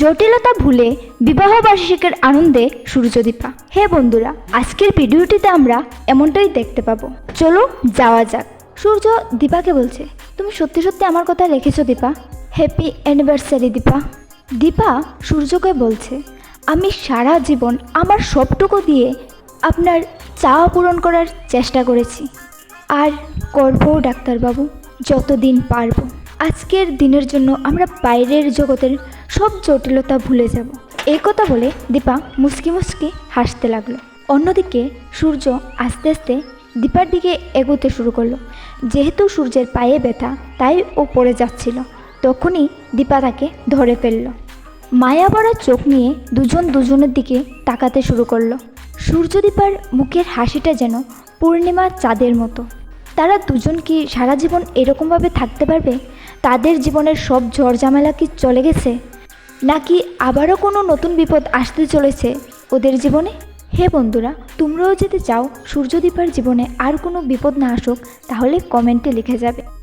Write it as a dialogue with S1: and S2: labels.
S1: জটিলতা ভুলে বিবাহ বার্ষিকীর আনন্দে সূর্যদীপা। হে বন্ধুরা, আজকের ভিডিওটিতে আমরা এমনটাই দেখতে পাবো। চলো যাওয়া যাক। সূর্য দীপাকে বলছে, তুমি সত্যি সত্যি আমার কথা রেখেছো, Dipa? Happy anniversary Dipa. Dipa সূর্যকে বলছে, আমি সারা জীবন আমার সবটুকু দিয়ে আপনার চাওয়া পূরণ করার চেষ্টা করেছি। আর করব ডাক্তারবাবু, যতদিন পারব। আজকের দিনের জন্য আমরা বাইরের জগতের সব জটিলতা ভুলে যাব। এই কথা বলে দীপা মুসকি মুসকি হাসতে লাগল। অন্যদিকে সূর্য আস্তে আস্তে দীপার দিকে এগোতে শুরু করল। যেহেতু সূর্যের পায়ে ব্যথা, তাই ও পড়ে যাচ্ছিল। তখনই দীপা তাকে ধরে ফেলল। মায়া ভরা চোখ নিয়ে দুজন দুজনের দিকে তাকাতে শুরু করল। সূর্যদীপার মুখের হাসিটা যেন পূর্ণিমা চাঁদের মতো। তারা দুজন কি সারা জীবন এরকমভাবে থাকতে পারবে? তাদের জীবনের সব ঝড়ঝামেলা কি চলে গেছে? নাকি আবারও কোনো নতুন বিপদ আসতে চলেছে ওদের জীবনে? হে বন্ধুরা, তোমরাও যদি চাও সূর্যদীপার জীবনে আর কোনো বিপদ না আসুক, তাহলে কমেন্টে লিখে যাবে।